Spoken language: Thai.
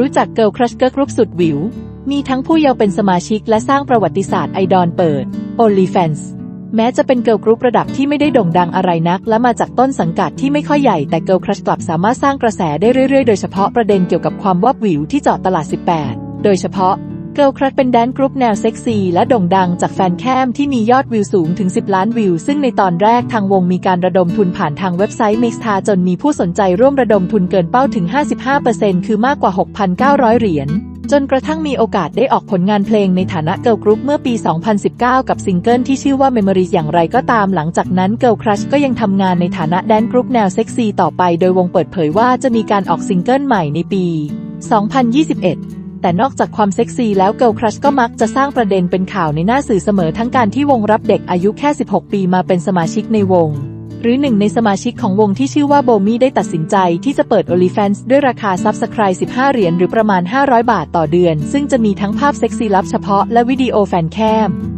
รู้จักเกิลครัชเกิร์กรุ๊ปสุดวิว มีทั้งผู้เยาว์เป็นสมาชิกและสร้างประวัติศาสตร์ไอดอลเปิด OnlyFans แม้จะเป็นเกิลกรุ๊ประดับที่ไม่ได้โด่งดังอะไรนัก และมาจากต้นสังกัดที่ไม่ค่อยใหญ่แต่เกิลครัชกลับสามารถสร้างกระแสได้เรื่อยๆ โดยเฉพาะประเด็นเกี่ยวกับความวับวิวที่เจาะตลาด 18 โดยเฉพาะ เกิลครัชเป็นแดนกรุ๊ปแนวเซ็กซี่และโด่งดังจากแฟนแคมที่มียอดวิวสูงถึง 10 ล้านวิว ซึ่งในตอนแรกทางวงมีการระดมทุนผ่านทางเว็บไซต์ Mixta จนมีผู้สนใจร่วมระดมทุนเกินเป้าถึง 55%คือมากกว่า 6,900 เหรียญจนกระทั่งมีโอกาสได้ออกผลงานเพลงในฐานะเกิลกรุ๊ปเมื่อปี 2019 กับซิงเกิลที่ชื่อว่า Memories อย่างไรก็ตามหลังจากนั้นเกิลครัชก็ยังทำงานในฐานะแดนกรุ๊ปแนวเซ็กซี่ต่อไป โดยวงเปิดเผยว่าจะมีการออกซิงเกิลใหม่ในปี 2021 แต่นอกจากความเซ็กซี่แล้วเกิลครัชก็มักจะสร้างประเด็นเป็นข่าวในหน้าสื่อเสมอทั้งการที่วงรับเด็กอายุแค่ 16 ปีมาเป็นสมาชิกในวง หรือหนึ่งในสมาชิกของวงที่ชื่อว่าโบมี่ได้ตัดสินใจที่จะเปิด OnlyFans ด้วยราคาซับสไครต์15 เหรียญหรือประมาณ 500 บาทต่อเดือน ซึ่งจะมีทั้งภาพเซ็กซี่ลับเฉพาะและวิดีโอแฟนแคม